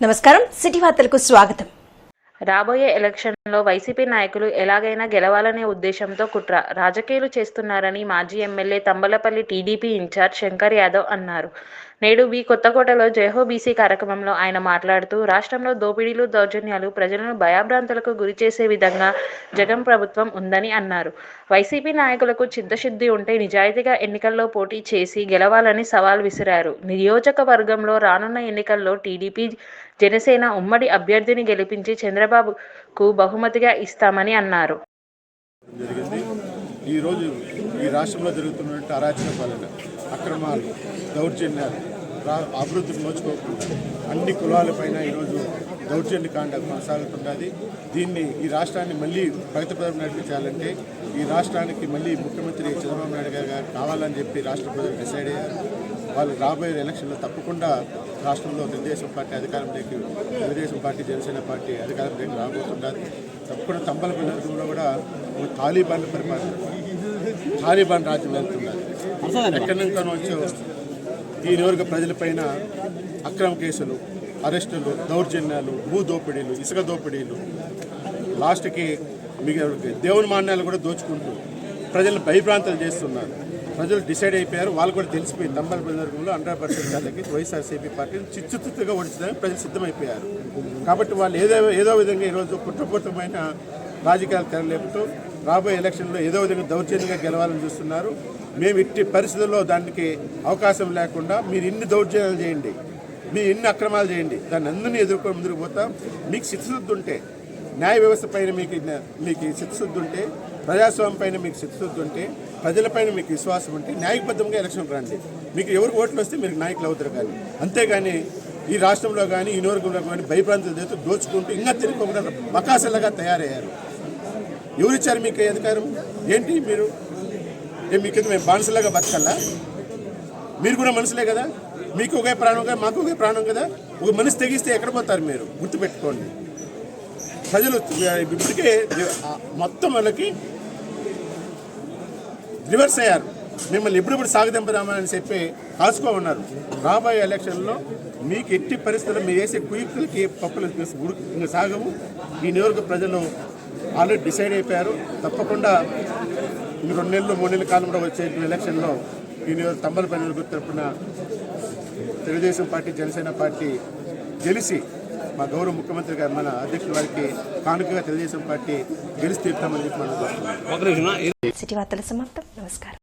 నమస్కారం. సిటీ వార్తలకు స్వాగతం. రాబోయే ఎలక్షన్లో వైసీపీ నాయకులు ఎలాగైనా గెలవాలనే ఉద్దేశంతో కుట్ర రాజకీయాలు చేస్తున్నారని మాజీ MLA Thambalapalli TDP in charge Shankar Yadav అన్నారు. నేడు బి కొత్తకోటలో జయహో బీసీ కార్యక్రమంలో ఆయన మాట్లాడుతూ రాష్ట్రంలో దోపిడీలు దౌర్జన్యాలు ప్రజలను భయాభ్రాంతులకు గురి చేసే విధంగా జగన్ ప్రభుత్వం ఉందని అన్నారు. వైసీపీ నాయకులకు చిత్తశుద్ధి ఉంటే నిజాయితీగా ఎన్నికల్లో పోటీ చేసి గెలవాలని సవాల్ విసిరారు. నియోజకవర్గంలో రానున్న ఎన్నికల్లో టీడీపీ జనసేన ఉమ్మడి అభ్యర్థిని గెలిపించి చంద్రబాబుకు బహుమతిగా ఇస్తామని అన్నారు. ఈరోజు ఈ రాష్ట్రంలో జరుగుతున్నటువంటి అరాచక పాలన అక్రమాలు దౌర్జన్యాలు అభివృద్ధిని నోచుకోకుండా అన్ని కులాలపైన ఈరోజు దౌర్జన్య కాండ కొనసాగుతున్నది దీన్ని ఈ రాష్ట్రాన్ని మళ్ళీ ప్రగతిపదం నడిపించాలంటే ఈ రాష్ట్రానికి మళ్ళీ ముఖ్యమంత్రి చంద్రబాబు నాయుడు గారు కావాలని చెప్పి రాష్ట్ర ప్రజలు డిసైడ్ అయ్యారు. వాళ్ళు రాబోయే ఎలక్షన్లో తప్పకుండా రాష్ట్రంలో తెలుగుదేశం పార్టీ అధికారంలోకి తెలుగుదేశం పార్టీ జనసేన పార్టీ అధికారంలోకి రాబోతున్నది తప్పకుండా తంబల ప్రజల్లో కూడా తాలిబాన్ పరిపాలన. తాలిబాన్ రాజ్యం వెళ్తున్నది. ఎక్కడి నుంచి వచ్చో ఈ నియోజక ప్రజలపైన అక్రమ కేసులు అరెస్టులు దౌర్జన్యాలు భూ దోపిడీలు ఇసుక దోపిడీలు లాస్ట్కి మీకు దేవుని మాన్యాలు కూడా దోచుకుంటూ ప్రజలను భయభ్రాంతాలు చేస్తున్నారు. ప్రజలు డిసైడ్ అయిపోయారు. వాళ్ళు కూడా తెలిసిపోయి తంబల ప్రజార్గంలో హండ్రెడ్ పర్సెంట్ వాళ్ళకి వైఎస్ఆర్సీపీ పార్టీని చిచ్చుతుగా ఓడించడానికి ప్రజలు సిద్ధమైపోయారు. కాబట్టి వాళ్ళు ఏదో ఏదో విధంగా ఈరోజు కుట్రపూర్తమైన రాజకీయాలు తెరలేపుతూ రాబోయే ఎలక్షన్లో ఏదో విధంగా దౌర్జన్యంగా గెలవాలని చూస్తున్నారు. మేము ఇట్టి పరిస్థితుల్లో దానికి అవకాశం లేకుండా మీరు ఇన్ని దౌర్జన్యాలు చేయండి. మీ ఎన్ని అక్రమాలు చేయండి. దాన్ని అందరినీ ఎదుర్కొని ముందుకు పోతాం. మీకు చిత్తశుద్ధి ఉంటే న్యాయ వ్యవస్థ పైన మీకు మీకు చిత్తశుద్ధి ఉంటే ప్రజాస్వామ్యం పైన మీకు చిత్తశుద్ధి ఉంటే ప్రజలపైన మీకు విశ్వాసం ఉంటే న్యాయబద్ధంగా ఎలక్షన్ రండి. మీకు ఎవరు ఓట్లు వస్తే మీరు నాయకులు అవుతారు కానీ. అంతేగాని ఈ రాష్ట్రంలో కానీ ఈ నియోజకవర్గంలో కానీ భయప్రాంతం చేస్తూ దోచుకుంటూ ఇంకా తిరుగుకోకుండా బకాసలుగా తయారయ్యారు. ఎవరిచ్చారు మీకు అధికారం? ఏంటి మీరు? మీ మీకు మేము బానిసలాగా బతకల్లా? మీరు కూడా మనుషులే కదా? మీకు ఒకే ప్రాణం కదా మాకు ఒకే ప్రాణం కదా? ఒక మనిషి తెగిస్తే ఎక్కడ పోతారు మీరు? గుర్తుపెట్టుకోండి. ప్రజలు ఇప్పటికే మొత్తం వాళ్ళకి రివర్స్ అయ్యారు. మిమ్మల్ని ఎప్పుడెప్పుడు సాగుదింపదామని చెప్పి కాసుకో ఉన్నారు రాబోయే ఎలక్షన్లో మీకు ఎట్టి పరిస్థితుల్లో మీరు వేసే కుయుక్తులకి పప్పులు ఉడికి సాగము ఈ నియోజక ప్రజలు ఆల్రెడీ డిసైడ్ అయిపోయారు. తప్పకుండా ఈ రెండు నెలలు మూడు నెలల కాలంలో వచ్చే ఎలక్షన్లో ఈ నియోజక తంబలపల్లి నియోజకవర్గం తెలుగుదేశం పార్టీ జనసేన పార్టీ గెలిచి మా గౌరవ ముఖ్యమంత్రి గారు మన అధ్యక్షుల వారికి కానుకగా తెలుగుదేశం పార్టీ గెలిచి తీరుతామని చెప్పి మనం. సిటీ వార్తల సమాప్తం నమస్కారం